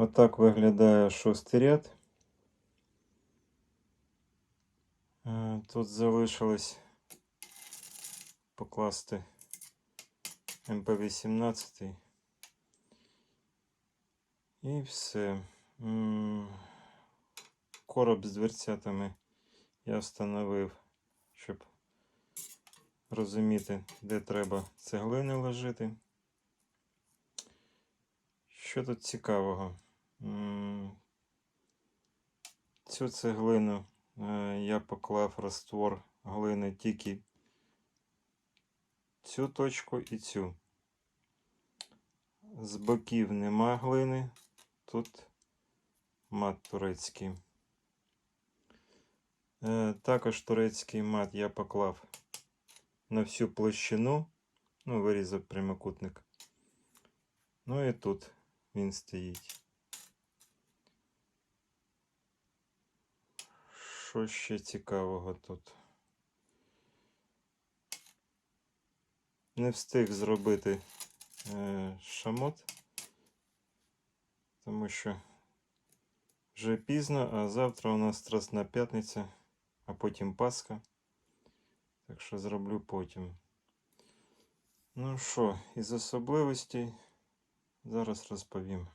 Отак виглядає шостий ряд. Е, Тут залишилось покласти МП-18. І все. Короб з дверцятами я встановив, щоб розуміти, де треба цеглини ложити. Що тут цікавого? Цю цеглину е, я поклав раствор глини тільки цю точку і цю. З боків нема глини, тут мат турецький. Е, Також турецький мат я поклав на всю площину, ну, вирізав прямокутник. Ну і тут він стоїть. Що ще цікавого тут? Не встиг зробити е, шамот, тому що вже пізно, а завтра у нас Страсна п'ятниця, а потім Пасха. Так що зроблю потім. Ну що, із особливостей зараз розповім.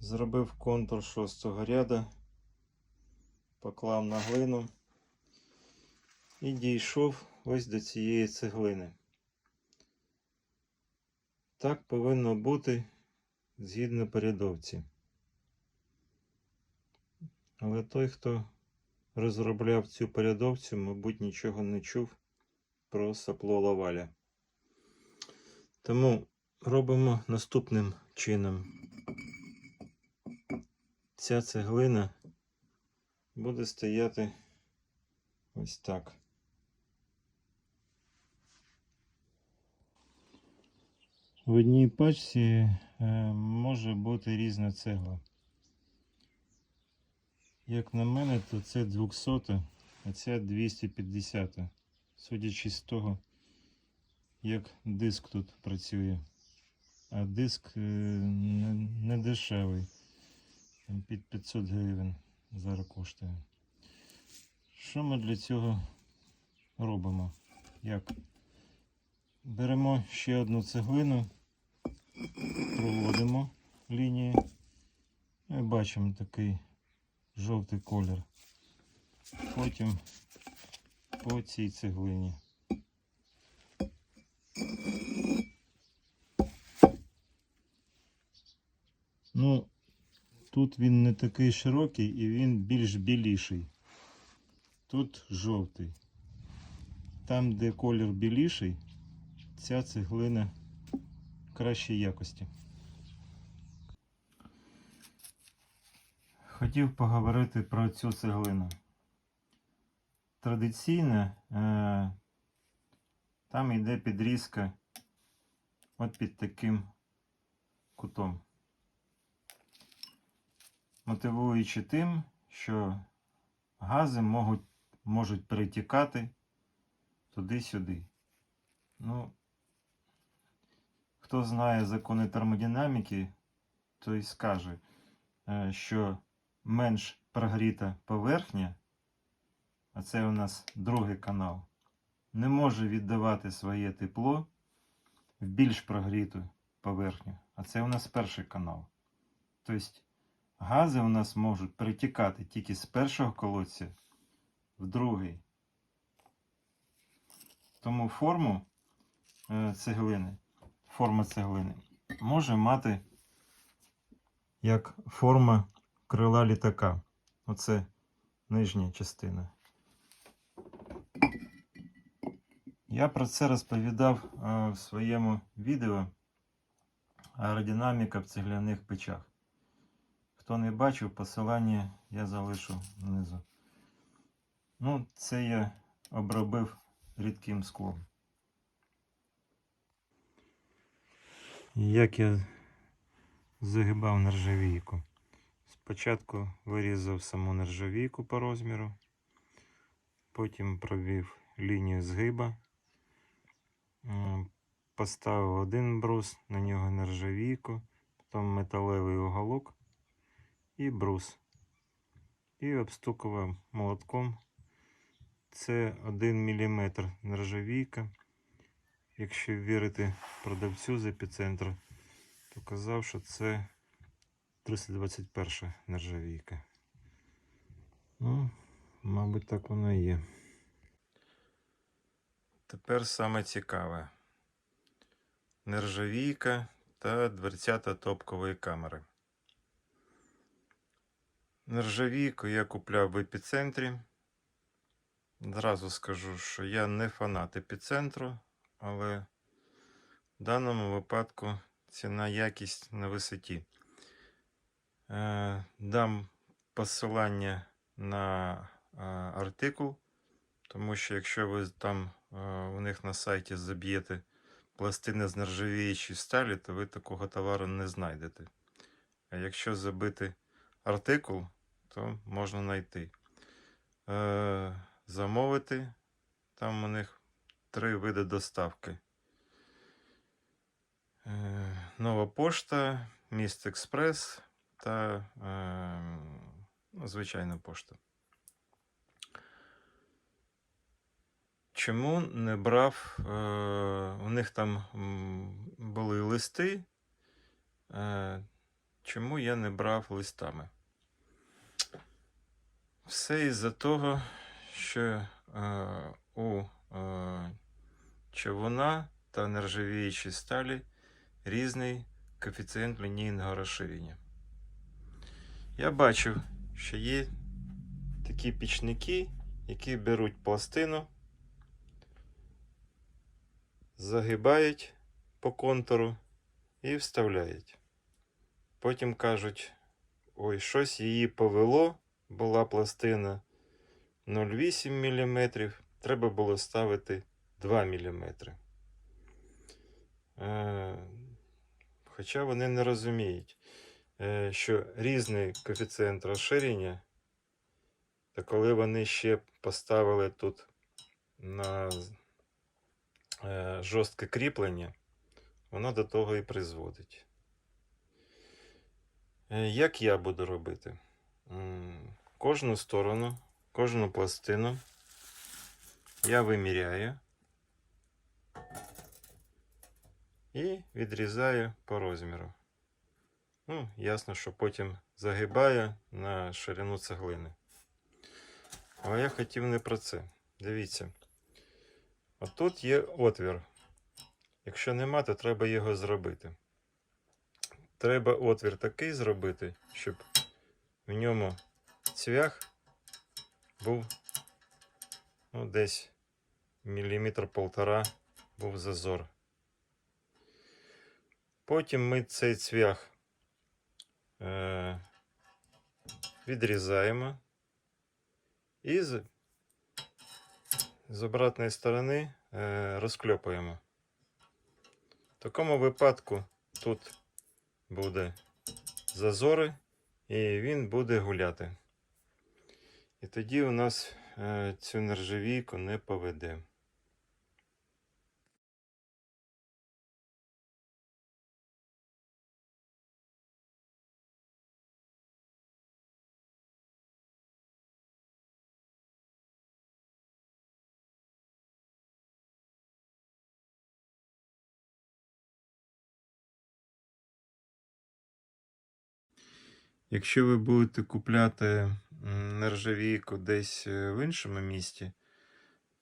Зробив контур шостого ряда, поклав на глину і дійшов ось до цієї цеглини. Так повинно бути згідно порядовці. Але той, хто розробляв цю порядовцю, мабуть, нічого не чув про сапло лаваля. Тому робимо наступним чином. Ця цеглина буде стояти ось так. В одній пачці е, може бути різна цегла. Як на мене, то це 200, а ця 250. Судячи з того, як диск тут працює. А диск е, не, дешевий. Під 500 гривень зараз коштує. Що ми для цього робимо? Як? Беремо ще одну цеглину, проводимо лінії. І бачимо такий жовтий колір. Потім по цій цеглині. Ну, тут він не такий широкий і він більш біліший. Тут жовтий. Там, де колір біліший, ця цеглина кращої якості. Хотів поговорити про цю цеглину. Традиційно е, там йде підрізка от під таким кутом. Мотивуючи тим, що гази можуть, можуть перетікати туди-сюди. Ну, хто знає закони термодинаміки, той скаже, е, що менш прогріта поверхня, а це у нас другий канал, не може віддавати своє тепло в більш прогріту поверхню, а це у нас перший канал. Тобто гази у нас можуть перетікати тільки з першого колодця в другий. Тому форму е, цеглини, форма цеглини може мати як форма крила літака. Оце нижня частина. Я про це розповідав е, в своєму відео аеродинаміка в цегляних печах. Хто не бачив, посилання я залишу внизу. Ну, це я обробив рідким склом. Як я загибав нержавійку. Спочатку вирізав саму нержавійку по розміру, потім провів лінію згиба, поставив один брус, на нього нержавійку, потім металевий уголок і брус. І обстукував молотком. Це 1 мм нержавійка. Якщо вірити продавцю з епіцентру, то казав, що це 321 нержавійка. Ну, мабуть, так воно і є. Тепер саме цікаве. Нержавійка та дверцята топкової камери. Нержавійку я купляв в епіцентрі. Зразу скажу, що я не фанат епіцентру, але в даному випадку ціна якість на висоті. Е, дам посилання на е, артикул, тому що якщо ви там е, у них на сайті заб'єте пластини з нержавіючої сталі, то ви такого товару не знайдете. А якщо забити артикул, то можна знайти. Е, замовити. Там у них три види доставки. Е, Нова пошта, Міст Експрес та е, ну, звичайна пошта. Чому не брав? Е, у них там були листи. Е, чому я не брав листами? Все із-за того, що е, у е, човуна та нержавіючій сталі різний коефіцієнт лінійного розширення. Я бачив, що є такі пічники, які беруть пластину, загибають по контуру і вставляють. Потім кажуть, ой, щось її повело, була пластина 0,8 мм, треба було ставити 2 мм. Е, Хоча вони не розуміють, е, що різний коефіцієнт розширення, та коли вони ще поставили тут на е, жорстке кріплення, воно до того і призводить. Як я буду робити? Кожну сторону, кожну пластину я виміряю і відрізаю по розміру. Ну, ясно, що потім загибаю на ширину цеглини. Але я хотів не про це. Дивіться. Отут є отвір. Якщо нема, то треба його зробити. Треба отвір такий зробити, щоб в ньому цвях був ну, десь міліметр полтора був зазор. Потім ми цей цвях е, відрізаємо і з, з обратної сторони е, розкльопуємо. В такому випадку тут буде зазори і він буде гуляти. І тоді у нас е, цю нержавійку не поведе. Якщо ви будете купляти нержавійку десь е, в іншому місті,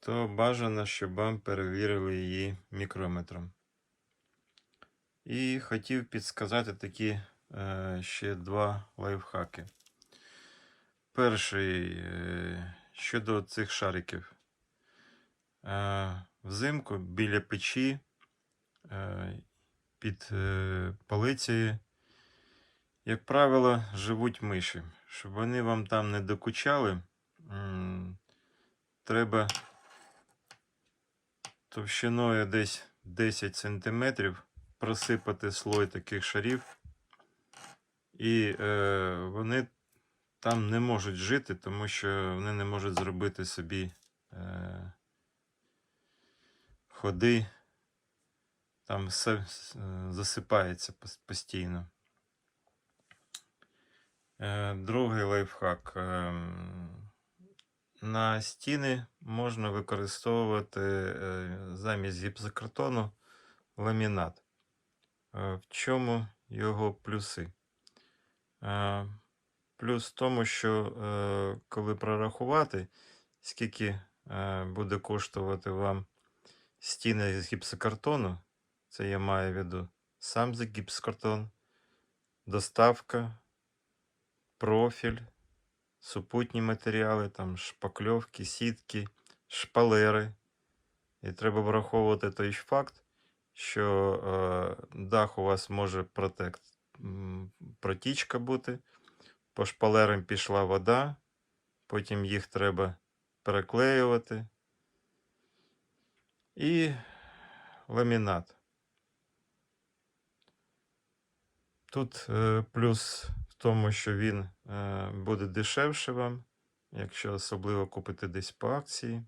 то бажано, щоб вам перевірили її мікрометром. І хотів підсказати такі е, ще два лайфхаки. Перший е, щодо цих шариків. Взимку біля печі під полицею як правило, живуть миші. Щоб вони вам там не докучали, треба товщиною десь 10 см просипати слой таких шарів, і е, вони там не можуть жити, тому що вони не можуть зробити собі е, ходи, там все е, засипається постійно. Е, Другий лайфхак. Ем, На стіни можна використовувати е, замість гіпсокартону ламінат. Е, В чому його плюси? Е, Плюс в тому, що е, коли прорахувати, скільки е, буде коштувати вам стіни з гіпсокартону, це я маю в виду сам гіпсокартон, доставка, профіль, супутні матеріали, там шпакльовки, сітки, шпалери. І треба враховувати той факт, що е, дах у вас може протек... м, протічка бути, по шпалерам пішла вода, потім їх треба переклеювати. І ламінат. Тут е, плюс тому, що він е, буде дешевше вам, якщо особливо купити десь по акції.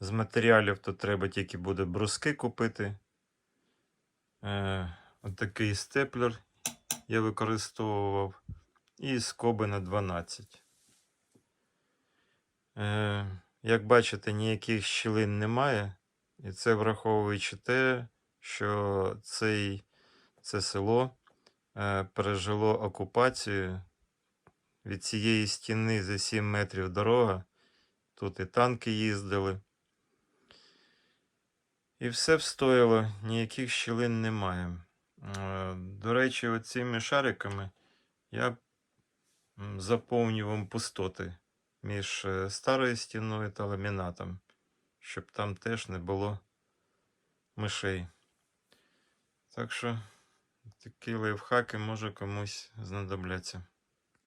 З матеріалів то треба тільки буде бруски купити. Е, отакий степлер я використовував. І скоби на 12. Е, як бачите, ніяких щілин немає. І це враховуючи те, що цей, це село пережило окупацію. Від цієї стіни за 7 метрів дорога. Тут і танки їздили. І все встояло, ніяких щілин немає. Е, До речі, оцими шариками я заповнював пустоти між е, старою стіною та ламінатом, щоб там теж не було мишей. Так що такі лайфхаки може комусь знадобляться.